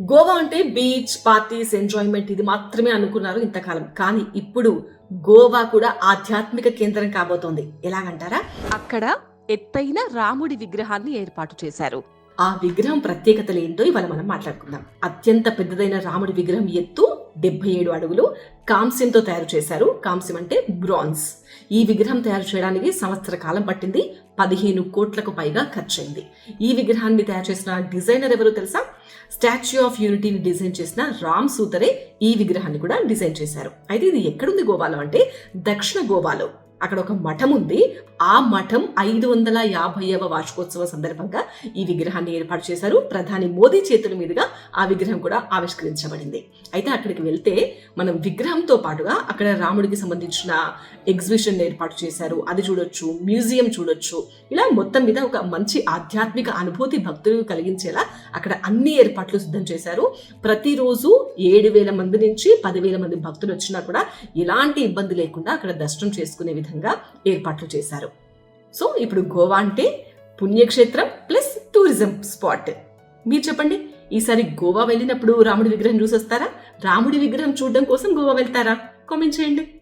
గోవా అంటే beach parties enjoyment ఇది మాత్రమే అనుకున్నారు ఇంతకాలం. కానీ ఇప్పుడు గోవా కూడా ఆధ్యాత్మిక కేంద్రం కాబోతోంది. ఎలాగంటారా? అక్కడ ఎత్తైన రాముడి విగ్రహాన్ని ఏర్పాటు చేశారు. ఆ విగ్రహం ప్రత్యేకతలు ఏంటో ఇవాళ మనం మాట్లాడుకుందాం. అత్యంత పెద్దదైన రాముడి విగ్రహం ఎత్తు డెబ్బై ఏడు అడుగులు కాంస్యంతో తయారు చేశారు. కాంస్యం అంటే బ్రాన్స్ ఈ విగ్రహం తయారు చేయడానికి సంవత్సర కాలం పట్టింది. పదిహేను కోట్లకు పైగా ఖర్చయింది. ఈ విగ్రహాన్ని తయారు చేసిన డిజైనర్ ఎవరు తెలుసా? స్టాచ్యూ ఆఫ్ యూనిటీని డిజైన్ చేసిన రామ్ సూతరే ఈ విగ్రహాన్ని కూడా డిజైన్ చేశారు. అయితే ఇది ఎక్కడుంది గోవాలో అంటే దక్షిణ గోవాలో. అక్కడ ఒక మఠం ఉంది ఆ మఠం ఐదు వందల యాభైవ వార్షికోత్సవం సందర్భంగా ఈ విగ్రహాన్ని ఏర్పాటు చేశారు. ప్రధాని మోదీ చేతుల మీదుగా ఆ విగ్రహం కూడా ఆవిష్కరించబడింది. అయితే అక్కడికి వెళ్తే మనం విగ్రహంతో పాటుగా అక్కడ రాముడికి సంబంధించిన ఎగ్జిబిషన్ ఏర్పాటు చేశారు. అది చూడొచ్చు మ్యూజియం చూడొచ్చు. ఇలా మొత్తం మీద ఒక మంచి ఆధ్యాత్మిక అనుభూతి భక్తులు కలిగించేలా అక్కడ అన్ని ఏర్పాట్లు సిద్ధం చేశారు. ప్రతిరోజు ఏడు వేల మంది నుంచి పదివేల మంది భక్తులు వచ్చినా కూడా ఎలాంటి ఇబ్బంది లేకుండా అక్కడ దర్శనం చేసుకునే విధంగా ఏర్పాట్లు చేశారు. సో ఇప్పుడు గోవా అంటే పుణ్యక్షేత్రం ప్లస్ టూరిజం స్పాట్. మీరు చెప్పండి ఈసారి గోవా వెళ్ళినప్పుడు రాముడి విగ్రహం చూసొస్తారా? రాముడి విగ్రహం చూడడం కోసం గోవా వెళ్తారా? కామెంట్ చేయండి.